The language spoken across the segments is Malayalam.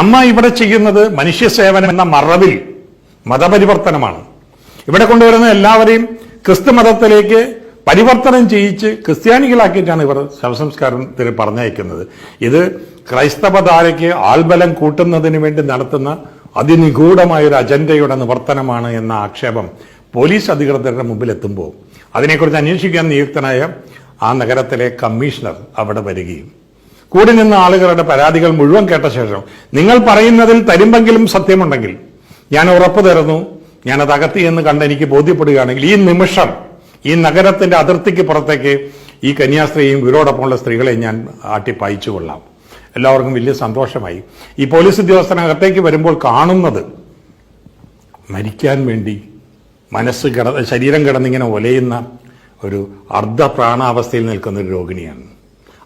അമ്മ ഇവിടെ ചെയ്യുന്നത് മനുഷ്യ സേവനം എന്ന മറവിൽ മതപരിവർത്തനമാണ്. ഇവിടെ കൊണ്ടുവരുന്ന എല്ലാവരെയും ക്രിസ്തു മതത്തിലേക്ക് പരിവർത്തനം ചെയ്യിച്ച് ക്രിസ്ത്യാനികളാക്കിയിട്ടാണ് ഇവർ ശവസംസ്കാരത്തിന് പറഞ്ഞയക്കുന്നത്. ഇത് ക്രൈസ്തവധാരയ്ക്ക് ആൾബലം കൂട്ടുന്നതിന് വേണ്ടി നടത്തുന്ന അതിനിഗൂഢമായ ഒരു അജണ്ടയുടെ നിവർത്തനമാണ് എന്ന ആക്ഷേപം പോലീസ് അധികൃതരുടെ മുമ്പിൽ എത്തുമ്പോൾ അതിനെക്കുറിച്ച് അന്വേഷിക്കാൻ നിയുക്തനായ ആ നഗരത്തിലെ കമ്മീഷണർ അവിടെ വരികയും കൂടി നിന്ന ആളുകളുടെ പരാതികൾ മുഴുവൻ കേട്ട ശേഷം നിങ്ങൾ പറയുന്നതിൽ തരുമ്പെങ്കിലും സത്യമുണ്ടെങ്കിൽ ഞാൻ ഉറപ്പു തരുന്നു ഞാനത് അകത്തി എന്ന് കണ്ട് എനിക്ക് ബോധ്യപ്പെടുകയാണെങ്കിൽ ഈ നിമിഷം ഈ നഗരത്തിന്റെ അതിർത്തിക്ക് പുറത്തേക്ക് ഈ കന്യാസ്ത്രീയും ഇവരോടൊപ്പമുള്ള സ്ത്രീകളെ ഞാൻ ആട്ടിപ്പായിച്ചു കൊള്ളാം. എല്ലാവർക്കും വലിയ സന്തോഷമായി. ഈ പോലീസ് ഉദ്യോഗസ്ഥനകത്തേക്ക് വരുമ്പോൾ കാണുന്നത് മരിക്കാൻ വേണ്ടി മനസ്സ് കിട ശരീരം കിടന്നിങ്ങനെ ഒലയുന്ന ഒരു അർദ്ധ പ്രാണാവസ്ഥയിൽ നിൽക്കുന്ന ഒരു രോഗിണിയാണ്.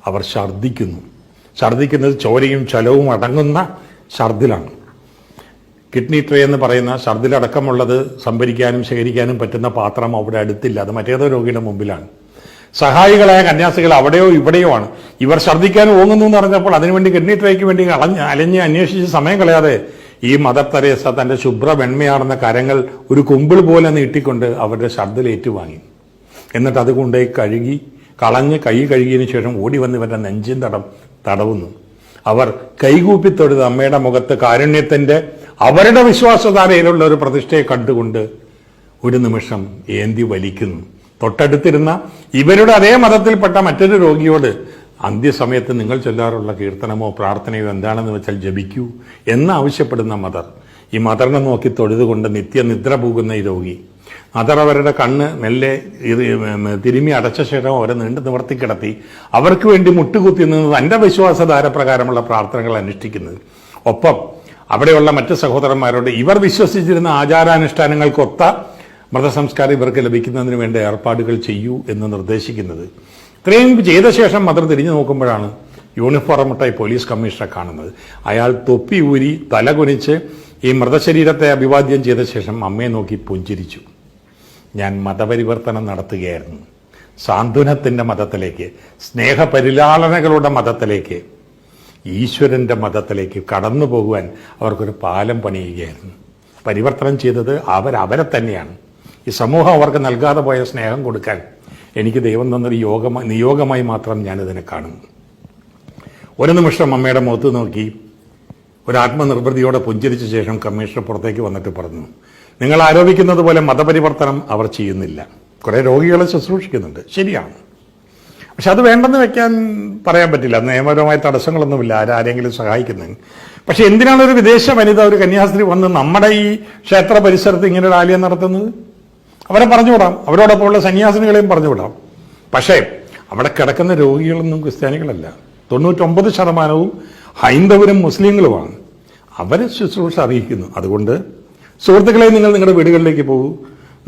അവർ ഛർദ്ദിക്കുന്നു. ഛർദ്ദിക്കുന്നത് ചോരയും ചലവും അടങ്ങുന്ന ഛർദിലാണ് കിഡ്നി ട്രേ എന്ന് പറയുന്ന ഛർദിലടക്കമുള്ളത് സംഭരിക്കാനും ശേഖരിക്കാനും പറ്റുന്ന പാത്രം അവിടെ അടുത്തില്ല. അത് മറ്റേതോ രോഗിയുടെ മുമ്പിലാണ്. സഹായികളായ കന്യാസികൾ അവിടെയോ ഇവിടെയോ ആണ്. ഇവർ ഛർദ്ദിക്കാൻ ഓങ്ങുന്നു എന്ന് പറഞ്ഞപ്പോൾ അതിനുവേണ്ടി കിഡ്നി ട്രേക്ക് വേണ്ടി അളഞ്ഞ് അലഞ്ഞ് അന്വേഷിച്ച് സമയം കളയാതെ ഈ മദർ തെരേസ തന്റെ ശുഭ്ര വെണ്മയാർന്ന കരങ്ങൾ ഒരു കുമ്പിൾ പോലെ നീട്ടിക്കൊണ്ട് അവരുടെ ഛർദ്ദിൽ ഏറ്റുവാങ്ങി. എന്നിട്ട് അതുകൊണ്ടേ കഴുകി കളഞ്ഞ് കൈ കഴുകിയതിനു ശേഷം ഓടി വന്ന് ഇവരുടെ നെഞ്ചിൻ തടം തടവുന്നു. അവർ കൈകൂപ്പി തൊഴുത് അമ്മയുടെ മുഖത്ത് കാരുണ്യത്തിന്റെ അവരുടെ വിശ്വാസധാരയിലുള്ള ഒരു പ്രതിഷ്ഠയെ കണ്ടുകൊണ്ട് ഒരു നിമിഷം ഏന്തി വലിക്കുന്നു. തൊട്ടടുത്തിരുന്ന ഇവരുടെ അതേ മതത്തിൽപ്പെട്ട മറ്റൊരു രോഗിയോട് അന്ത്യസമയത്ത് നിങ്ങൾ ചൊല്ലാറുള്ള കീർത്തനമോ പ്രാർത്ഥനയോ എന്താണെന്ന് വെച്ചാൽ ജപിക്കൂ എന്ന് ആവശ്യപ്പെടുന്ന മദർ ഈ മദറിനെ നോക്കി തൊഴുതുകൊണ്ട് നിത്യനിദ്ര പോകുന്ന ഈ രോഗി അവരുടെ കണ്ണ് മെല്ലെ ഇത് തിരുമ്മി അടച്ച ശേഷം അവരെ നീണ്ടു നിവർത്തി കിടത്തി. അവർക്ക് വേണ്ടി മുട്ടുകുത്തി നിന്ന് തന്റെ വിശ്വാസധാരപ്രകാരമുള്ള പ്രാർത്ഥനകൾ അനുഷ്ഠിക്കുന്നത്. ഒപ്പം അവിടെയുള്ള മറ്റ് സഹോദരന്മാരോട് ഇവർ വിശ്വസിച്ചിരുന്ന ആചാരാനുഷ്ഠാനങ്ങൾക്കൊത്ത മൃതസംസ്കാരം ഇവർക്ക് ലഭിക്കുന്നതിന് വേണ്ട ഏർപ്പാടുകൾ ചെയ്യൂ എന്ന് നിർദ്ദേശിക്കുന്നത്. ഇത്രയും ചെയ്ത ശേഷം മദർ തിരിഞ്ഞു നോക്കുമ്പോഴാണ് യൂണിഫോം ഇട്ടായി പോലീസ് കമ്മീഷണറെ കാണുന്നത്. അയാൾ തൊപ്പി ഊരി തല കുനിച്ച് ഈ മൃതശരീരത്തെ അഭിവാദ്യം ചെയ്ത ശേഷം അമ്മയെ നോക്കി പുഞ്ചിരിച്ചു. ഞാൻ മതപരിവർത്തനം നടത്തുകയായിരുന്നു. സാന്ത്വനത്തിന്റെ മതത്തിലേക്ക് സ്നേഹപരിലാളനകളുടെ മതത്തിലേക്ക് ഈശ്വരന്റെ മതത്തിലേക്ക് കടന്നു പോകുവാൻ അവർക്കൊരു പാലം പണിയുകയായിരുന്നു. പരിവർത്തനം ചെയ്തത് അവർ അവരെ തന്നെയാണ്. ഈ സമൂഹം അവർക്ക് നൽകാതെ പോയ സ്നേഹം കൊടുക്കാൻ എനിക്ക് ദൈവം തന്നൊരു യോഗമായി നിയോഗമായി മാത്രം ഞാനിതിനെ കാണുന്നു. ഒരു നിമിഷം അമ്മയുടെ മുഖത്ത് നോക്കി. ഒരു ആത്മനിർവൃതിയോടെ പുഞ്ചിരിച്ച ശേഷം കമ്മീഷണർ പുറത്തേക്ക് വന്നിട്ട് പറഞ്ഞു നിങ്ങൾ ആരോപിക്കുന്നത് പോലെ മതപരിവർത്തനം അവർ ചെയ്യുന്നില്ല. കുറേ രോഗികളെ ശുശ്രൂഷിക്കുന്നുണ്ട്. ശരിയാണ്. പക്ഷെ അത് വേണ്ടെന്ന് വെക്കാൻ പറയാൻ പറ്റില്ല. നിയമപരമായ തടസ്സങ്ങളൊന്നുമില്ല. ആരാരെങ്കിലും സഹായിക്കുന്നതിന് പക്ഷെ എന്തിനാണ് ഒരു വിദേശ വനിത ഒരു കന്യാസ്ത്രീ വന്ന് നമ്മുടെ ഈ ക്ഷേത്ര പരിസരത്ത് ഇങ്ങനെ ഒരു നടത്തുന്നത്? അവരെ പറഞ്ഞുവിടാം. അവരോടൊപ്പമുള്ള സന്യാസിനികളെയും പറഞ്ഞുവിടാം. പക്ഷേ അവിടെ കിടക്കുന്ന രോഗികളൊന്നും ക്രിസ്ത്യാനികളല്ല. തൊണ്ണൂറ്റൊമ്പത് ശതമാനവും ഹൈന്ദവരും മുസ്ലിങ്ങളുമാണ്. അവരെ ശുശ്രൂഷ അറിയിക്കുന്നു. അതുകൊണ്ട് സുഹൃത്തുക്കളെ നിങ്ങൾ നിങ്ങളുടെ വീടുകളിലേക്ക് പോകൂ.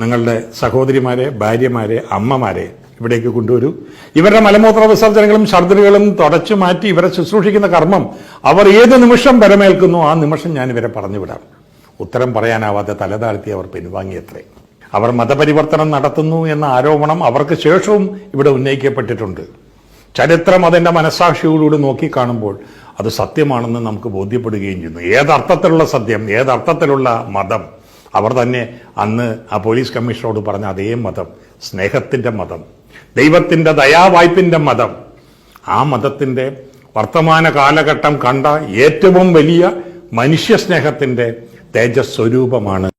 നിങ്ങളുടെ സഹോദരിമാരെ ഭാര്യമാരെ അമ്മമാരെ ഇവിടേക്ക് കൊണ്ടുവരൂ. ഇവരുടെ മലമൂത്ര വിസർജനങ്ങളും ഛർദ്ദലുകളും തുടച്ചു മാറ്റി ഇവരെ ശുശ്രൂഷിക്കുന്ന കർമ്മം അവർ ഏത് നിമിഷം വരമേൽക്കുന്നു ആ നിമിഷം ഞാൻ ഇവരെ പറഞ്ഞു വിടാം ഉത്തരം പറയാനാവാതെ തലതാഴ്ത്തി അവർ പിൻവാങ്ങിയത്രേ. അവർ മതപരിവർത്തനം നടത്തുന്നു എന്ന ആരോപണം അവർക്ക് ശേഷവും ഇവിടെ ഉന്നയിക്കപ്പെട്ടിട്ടുണ്ട്. ചരിത്രം അതിന്റെ മനസാക്ഷിയോടുകൂടി നോക്കിക്കാണുമ്പോൾ അത് സത്യമാണെന്ന് നമുക്ക് ബോധ്യപ്പെടുകയും ചെയ്യുന്നു. ഏതർത്ഥത്തിലുള്ള സത്യം ഏതർത്ഥത്തിലുള്ള മതം? അവർ തന്നെ അന്ന് ആ പോലീസ് കമ്മീഷണറോട് പറഞ്ഞ അതേ മതം സ്നേഹത്തിന്റെ മതം ദൈവത്തിന്റെ ദയാവായ്പിന്റെ മതം. ആ മതത്തിന്റെ വർത്തമാന കാലഘട്ടം കണ്ട ഏറ്റവും വലിയ മനുഷ്യ സ്നേഹത്തിന്റെ തേജസ്വരൂപമാണ്